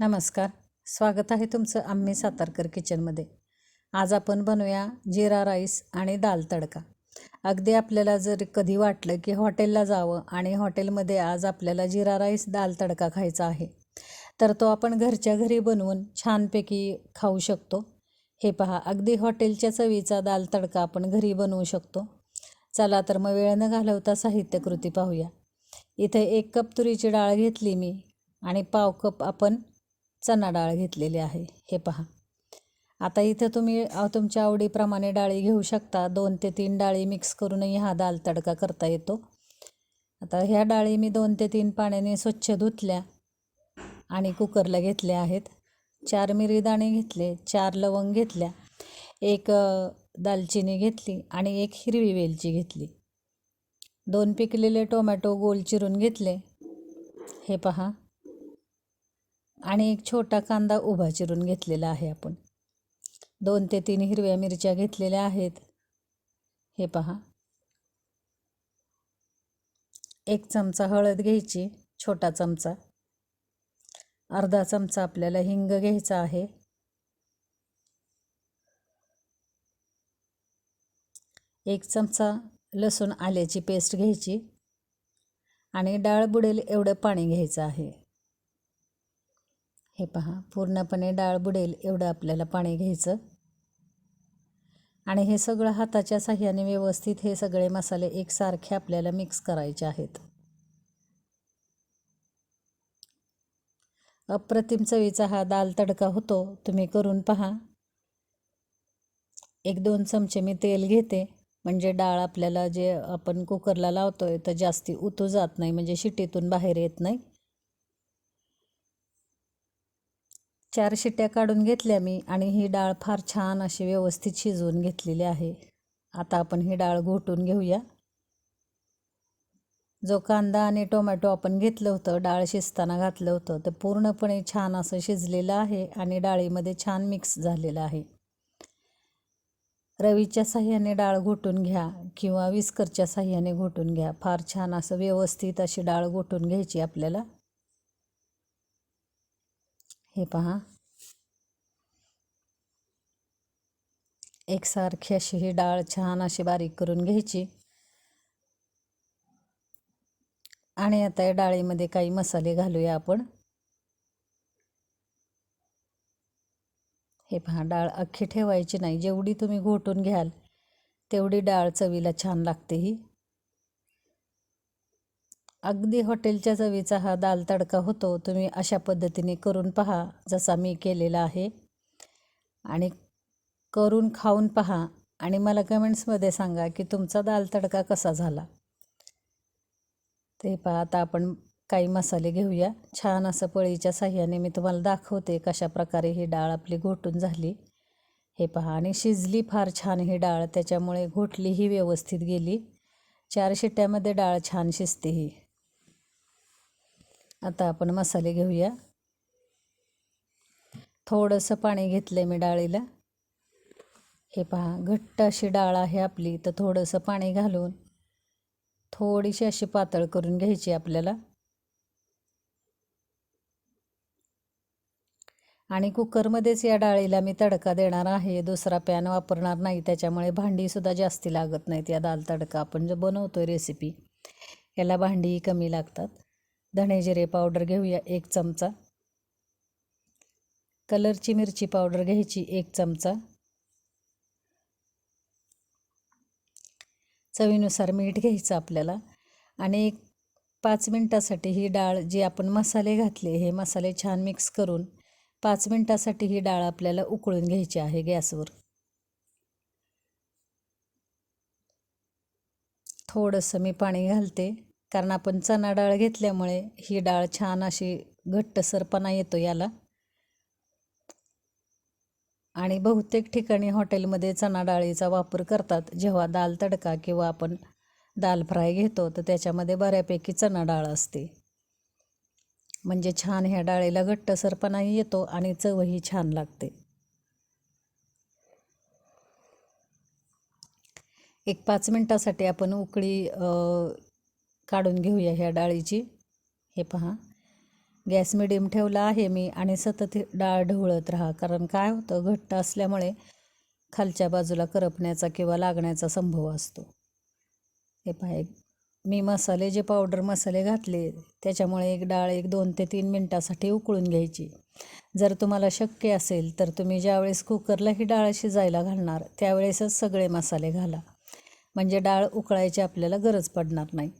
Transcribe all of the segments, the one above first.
नमस्कार. स्वागत आहे तुमचं आम्ही सातारकर किचनमध्ये. आज आपण बनवूया जिरा राईस आणि दाल तडका. अगदी आपल्याला जर कधी वाटलं की हॉटेलला जावं आणि हॉटेलमध्ये आज आपल्याला जिरा राईस दाल तडका खायचा आहे तर तो आपण घरच्या घरी बनवून छानपैकी खाऊ शकतो. हे पहा अगदी हॉटेलच्या चवीचा दाल तडका आपण घरी बनवू शकतो. चला तर मग वेळ न घालवता साहित्यकृती पाहूया. इथे एक कप तुरीची डाळ घेतली मी आणि पाव कप आपण चणा डाळ घेतलेली आहे. हे पहा. आता इथं तुम्ही तुमच्या आवडीप्रमाणे डाळी घेऊ शकता. दोन ते तीन डाळी मिक्स करूनही हा दाल तडका करता येतो. आता ह्या डाळी मी दोन ते तीन पाण्याने स्वच्छ धुतल्या आणि कुकरला घेतल्या आहेत. चार मिरी दाणे घेतले चार लवंग घेतल्या एक दालचिनी घेतली आणि एक हिरवी वेलची घेतली. दोन पिकलेले टोमॅटो गोल चिरून घेतले. हे पहा. आणि एक छोटा कांदा उभा चिरून घेतलेला आहे आपण. दोन ते तीन हिरव्या मिरच्या घेतलेल्या आहेत. हे पहा. एक चमचा हळद घ्यायची छोटा चमचा. अर्धा चमचा आपल्याला हिंग घ्यायचा आहे. एक चमचा लसूण आल्याची पेस्ट घ्यायची. आणि डाळ बुडेल एवढं पाणी घ्यायचं आहे. हे पहा पूर्णपणे डाळ बुडेल एवढं आपल्याला पाणी घ्यायचं. आणि हे सगळं हाताच्या साह्याने व्यवस्थित हे सगळे मसाले एकसारखे आपल्याला मिक्स करायचे आहेत. अप्रतिम चवीचा हा दाल तडका होतो तुम्ही करून पहा. एक दोन चमचे मी तेल घेते म्हणजे डाळ आपल्याला जे आपण कुकरला लावतो आहे तर जास्ती उतू जात नाही म्हणजे शिटीतून बाहेर येत नाही. चार शिट्ट्या काढून घेतल्या मी आणि ही डाळ फार छान अशी व्यवस्थित शिजवून घेतलेली आहे. आता आपण ही डाळ घोटून घेऊया. जो कांदा आणि टोमॅटो आपण घेतलं होतं डाळ शिजताना घातलं होतं ते पूर्णपणे छान असं शिजलेलं आहे आणि डाळीमध्ये छान मिक्स झालेलं आहे. रवीच्या साह्याने डाळ घोटून घ्या किंवा विस्करच्या साह्याने घोटून घ्या. फार छान असं व्यवस्थित अशी डाळ घोटून घ्यायची आपल्याला. हे पहा. एकसारखी अशी ही डाळ छान अशी बारीक करून घ्यायची. आणि आता या डाळीमध्ये काही मसाले घालूया आपण. हे पहा डाळ अख्खी ठेवायची नाही. जेवढी तुम्ही घोटून घ्याल तेवढी डाळ चवीला छान लागते ही. अगदी हॉटेलच्या चवीचा हा दाल तडका होतो तुम्ही अशा पद्धतीने करून पहा जसा मी केलेला आहे. आणि करून खाऊन पहा आणि मला कमेंट्समध्ये सांगा की तुमचा दाल तडका कसा झाला. ते पहा आता आपण काही मसाले घेऊया. छान असं पळीच्या साह्याने मी तुम्हाला दाखवते कशा प्रकारे ही डाळ आपली घोटून झाली. हे पहा आणि शिजली फार छान ही डाळ त्याच्यामुळे घोटली ही व्यवस्थित गेली. चार शिट्ट्यामध्ये डाळ छान शिजते ही. आता आपण मसाले घेऊया. थोडंसं पाणी घेतलं मी डाळीला. हे पहा घट्ट अशी डाळ आहे आपली तर थोडंसं पाणी घालून थोडीशी अशी पातळ करून घ्यायची आपल्याला. आणि कुकरमध्येच या डाळीला मी तडका देणार आहे. दुसरा पॅन वापरणार नाही त्याच्यामुळे भांडीसुद्धा जास्ती लागत नाहीत या दाल तडका. आपण जो बनवतो रेसिपी याला भांडी कमी लागतात. धणे जिरे पावडर घेऊया एक चमचा. कलरची मिरची पावडर घ्यायची एक चमचा. चवीनुसार मीठ घ्यायचं आपल्याला. आणि एक पाच मिनटासाठी ही डाळ जी आपण मसाले घातले हे मसाले छान मिक्स करून पाच मिनटासाठी ही डाळ आपल्याला उकळून घ्यायची आहे गॅसवर. थोडंसं मी पाणी घालते. कारण आपण चणा डाळ घेतल्यामुळे ही डाळ छान अशी घट्टसरपणा येतो याला. आणि बहुतेक ठिकाणी हॉटेलमध्ये चणा डाळीचा वापर करतात. जेव्हा दाल तडका किंवा आपण दाल फ्राय घेतो तर त्याच्यामध्ये बऱ्यापैकी चणा डाळ असते. म्हणजे छान ह्या डाळीला घट्टसरपणाही येतो आणि चवही छान लागते. एक पाच मिनटासाठी आपण उकळी काढून घेऊया ह्या डाळीची. हे पहा. गॅस मिडियम ठेवला आहे मी आणि सतत डाळ ढवळत राहा. कारण काय होतं? घट्ट असल्यामुळे खालच्या बाजूला करपण्याचा किंवा लागण्याचा संभव असतो. हे पहा मी मसाले जे पावडर मसाले घातले त्याच्यामुळे एक डाळ एक दोन ते तीन मिनटासाठी उकळून घ्यायची. जर तुम्हाला शक्य असेल तर तुम्ही ज्यावेळेस कुकरला ही डाळ शिजायला घालणार त्यावेळेसच सगळे मसाले घाला. म्हणजे डाळ उकळायची आपल्याला गरज पडणार नाही.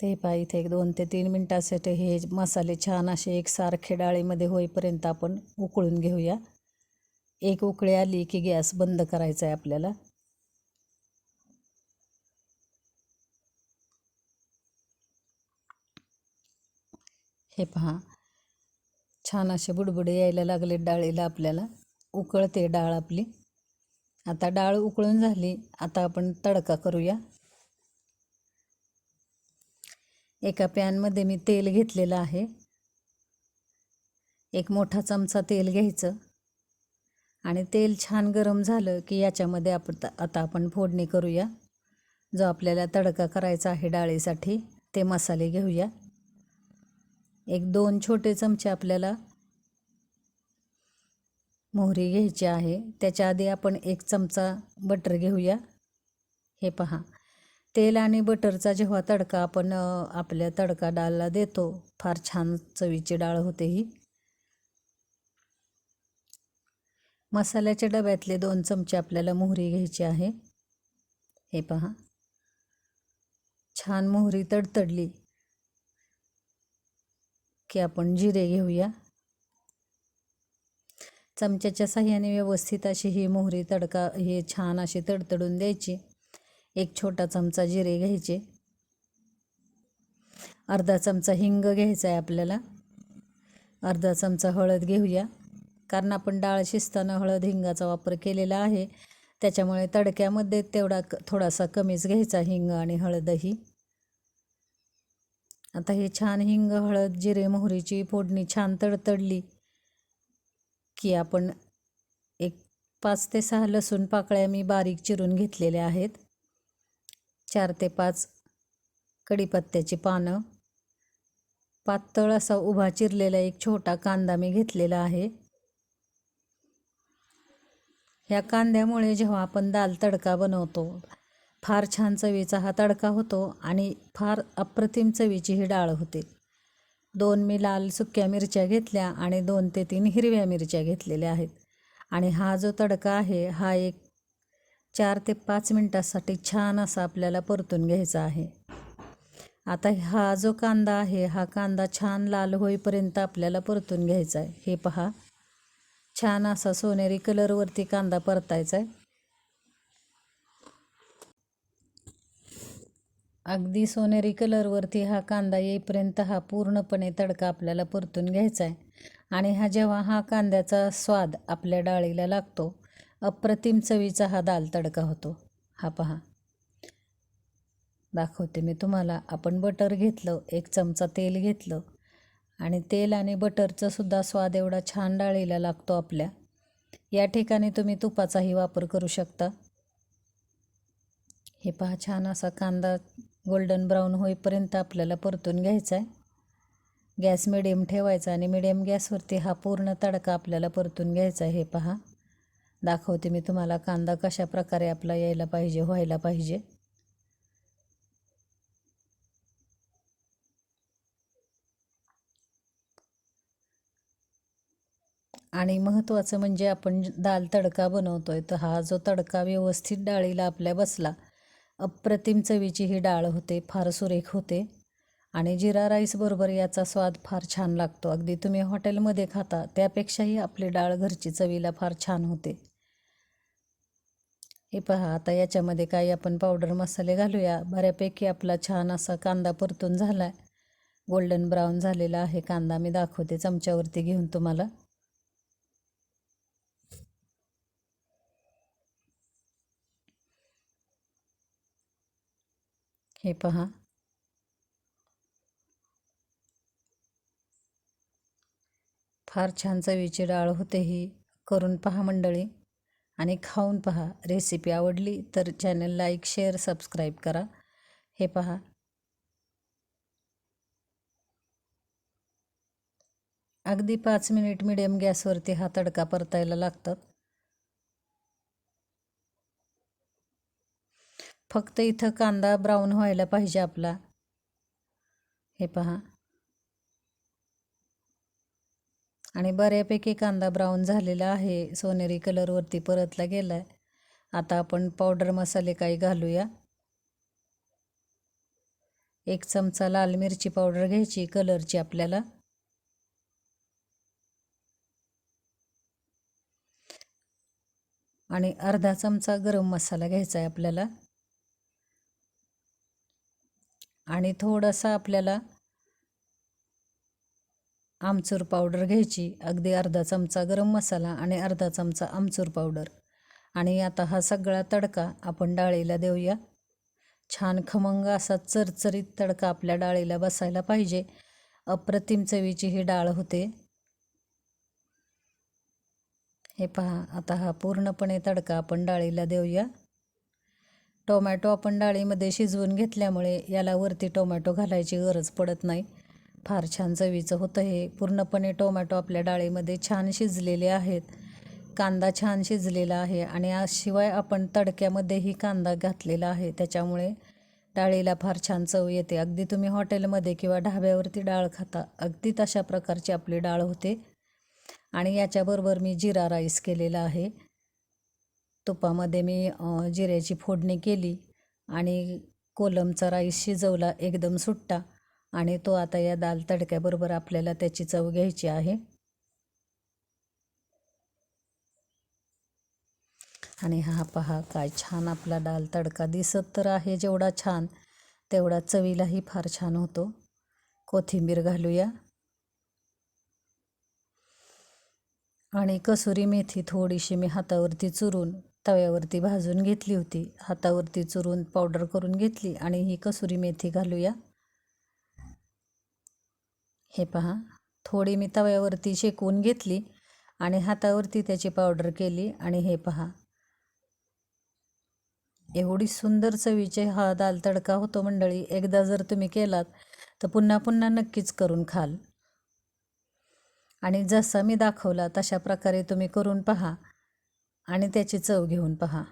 ते पहा इथे एक दोन ते तीन मिनटासाठी हे मसाले छान असे एकसारखे डाळीमध्ये होईपर्यंत आपण उकळून घेऊया. एक उकळी आली की गॅस बंद करायचा आहे आपल्याला. हे पहा छान असे बुडबुडे यायला लागले डाळीला आपल्याला. उकळते डाळ आपली. आता डाळ उकळून झाली आता आपण तडका करूया. एका पॅनमध्ये मी तेल घेतलेलं आहे. एक मोठा चमचा तेल घ्यायचं. आणि तेल छान गरम झालं की याच्यामध्ये आपण आता आपण फोडणी करूया. जो आपल्याला तडका करायचा आहे डाळीसाठी ते मसाले घेऊया. एक दोन छोटे चमचे आपल्याला मोहरी घ्यायची आहे. त्याच्या आधी आपण एक चमचा बटर घेऊया. हे पहा. तेल आणि बटरचा जेव्हा तडका आपण आपल्या तडका डाळला देतो फार छान चवीची डाळ होते ही. मसाल्याच्या डब्यातले दोन चमचे आपल्याला मोहरी घ्यायची आहे. हे पहा. छान मोहरी तडतडली की आपण जिरे घेऊया. चमच्याच्या साह्याने व्यवस्थित अशी ही मोहरी तडका हे छान अशी तडतडून द्यायची. एक छोटा चमचा जिरे घ्यायचे. अर्धा चमचा हिंग घ्यायचा आहे आपल्याला. अर्धा चमचा हळद घेऊया. कारण आपण डाळ शिजताना हळद हिंगाचा वापर केलेला आहे. त्याच्यामुळे तडक्यामध्ये तेवढा क थोडासा कमीच घ्यायचा हिंग आणि हळदही. आता हे छान हिंग हळद जिरे मोहरीची फोडणी छान तडतडली की आपण एक पाच ते सहा लसूण पाकळ्या मी बारीक चिरून घेतलेल्या आहेत. चार ते पाच कढीपत्त्याची पानं. पातळ असा उभा चिरलेला एक छोटा कांदा मी घेतलेला आहे. ह्या कांद्यामुळे जेव्हा आपण दाल तडका बनवतो फार छान चवीचा हा तडका होतो आणि फार अप्रतिम चवीची ही डाळ होते. दोन मी लाल सुक्या मिरच्या घेतल्या आणि दोन ते तीन हिरव्या मिरच्या घेतलेल्या आहेत. आणि हा जो तडका आहे हा एक चार ते पाच मिनटासाठी छान असा आपल्याला परतून घ्यायचा आहे. आता हा जो कांदा आहे हा कांदा छान लाल होईपर्यंत आपल्याला परतून घ्यायचा आहे. हे पहा. छान असा सोनेरी कलरवरती कांदा परतायचा आहे. अगदी सोनेरी कलरवरती हा कांदा येईपर्यंत हा पूर्णपणे तडका आपल्याला परतून घ्यायचा आहे. आणि हा जेव्हा हा कांद्याचा स्वाद आपल्या डाळीला लागतो अप्रतिम चवीचा हा दाल तडका होतो. हा पहा. दाखवते मी तुम्हाला. आपण बटर घेतलं एक चमचा तेल घेतलं आणि तेल आणि बटरचा सुद्धा स्वाद एवढा छान डाळीला लागतो आपल्या. या ठिकाणी तुम्ही तुपाचाही वापर करू शकता. हे पहा छान असा कांदा गोल्डन ब्राऊन होईपर्यंत आपल्याला परतून घ्यायचा आहे गॅस मिडियम ठेवायचा आणि मिडियम गॅसवरती हा पूर्ण तडका आपल्याला परतून घ्यायचा आहे हे पहा. दाखवते मी तुम्हाला कांदा कशा प्रकारे आपला यायला पाहिजे व्हायला पाहिजे. आणि महत्त्वाचं म्हणजे आपण दाल तडका बनवतो आहे तर हा जो तडका व्यवस्थित डाळीला आपल्या बसला अप्रतिम चवीची ही डाळ होते फार सुरेख होते. आणि जिरा राईसबरोबर याचा स्वाद फार छान लागतो. अगदी तुम्ही हॉटेलमध्ये खाता त्यापेक्षाही आपली डाळ घरची चवीला फार छान होते. हे पहा आता याच्यामध्ये काही आपण पावडर मसाले घालूया. बऱ्यापैकी आपला छान असा कांदा परतून झाला आहे गोल्डन ब्राऊन झालेला आहे कांदा. मी दाखवते चमच्यावरती घेऊन तुम्हाला. हे पहा. फार छान चवीची डाळ होते ही. करून पहा मंडळी. आणि खाऊन पहा. रेसिपी आवडली तर चॅनल लाईक शेअर सबस्क्राईब करा. हे पहा. अगदी पाच मिनिट मिडियम गॅसवरती हा तडका परतायला लागतात फक्त इथं कांदा ब्राऊन व्हायला पाहिजे आपला. हे पहा. आणि बऱ्यापैकी कांदा ब्राऊन झालेला आहे. सोनेरी कलरवरती परतला गेला आहे आता आपण पावडर मसाले काही घालूया. एक चमचा लाल मिरची पावडर घ्यायची कलरची आपल्याला. आणि अर्धा चमचा गरम मसाला घ्यायचा आहे आपल्याला. आणि थोडासा आपल्याला आमचूर पावडर घ्यायची. अगदी अर्धा चमचा गरम मसाला आणि अर्धा चमचा आमचूर पावडर. आणि आता हा सगळा तडका आपण डाळीला देऊया. छान खमंग असा चरचरीत तडका आपल्या डाळीला बसायला पाहिजे. अप्रतिम चवीची ही डाळ होते. हे पहा आता हा पूर्णपणे तडका आपण डाळीला देऊया. टोमॅटो आपण डाळीमध्ये शिजवून घेतल्यामुळे याला वरती टोमॅटो घालायची गरज पडत नाही. फार छान चवीचं होतं हे. पूर्णपणे टोमॅटो आपल्या डाळीमध्ये छान शिजलेले आहेत. कांदा छान शिजलेला आहे आणि शिवाय आपण तडक्यामध्येही कांदा घातलेला आहे. त्याच्यामुळे डाळीला फार छान चव येते. अगदी तुम्ही हॉटेलमध्ये किंवा ढाब्यावरती डाळ खाता अगदी तशा प्रकारची आपली डाळ होते. आणि याच्याबरोबर मी जिरा राईस केलेला आहे. तुपामध्ये मी जिऱ्याची फोडणी केली आणि कोलमचा राईस शिजवला एकदम सुट्टा. आणि तो आता या दाल तडक्याबरोबर आपल्याला त्याची चव घ्यायची आहे. आणि हा पहा काय छान आपला दाल तडका दिसत तर आहे जेवढा छान तेवढा चवीलाही फार छान होतो. कोथिंबीर घालूया. आणि कसुरी मेथी थोडीशी मी हातावरती चुरून तव्यावरती भाजून घेतली होती. हातावरती चुरून पावडर करून घेतली आणि ही कसुरी मेथी घालूया. हे पहा. थोडी मी तव्यावरती शेकवून घेतली आणि हातावरती त्याची पावडर केली आणि हे पहा. एवढी सुंदर चवीचे हा दाल तडका होतो मंडळी. एकदा जर तुम्ही केलात तर पुन्हा पुन्हा नक्कीच करून खाल. आणि जसा मी दाखवला तशा प्रकारे तुम्ही करून पहा आणि त्याची चव घेऊन पहा.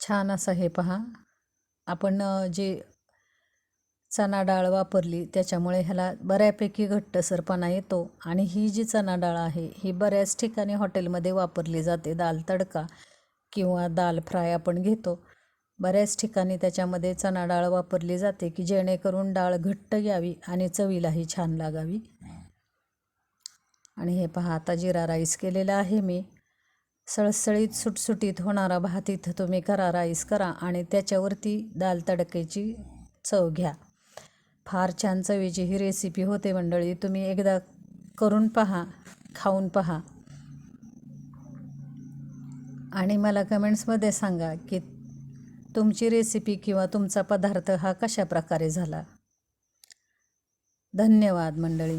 छान असं हे पहा. आपण जे चणा डाळ वापरली त्याच्यामुळे ह्याला बऱ्यापैकी घट्टसरपणा येतो आणि ही जी चणा डाळ आहे ही बऱ्याच ठिकाणी हॉटेलमध्ये वापरली जाते. दाल तडका किंवा दाल फ्राय आपण घेतो. बऱ्याच ठिकाणी त्याच्यामध्ये चणा डाळ वापरली जाते की जेणेकरून डाळ घट्ट यावी आणि चवीलाही छान लागावी. आणि हे पहा आता जिरा राईस केलेला आहे मी. सळसळीत सुटसुटीत होणारा भात इथं तुम्ही करा राईस करा आणि त्याच्यावरती दाल तडक्याची चव घ्या. फार छान चवीची ही रेसिपी होते मंडळी. तुम्ही एकदा करून पहा खाऊन पहा. आणि मला कमेंट्समध्ये सांगा की तुमची रेसिपी किंवा तुमचा पदार्थ हा कशा प्रकारे झाला? धन्यवाद मंडळी.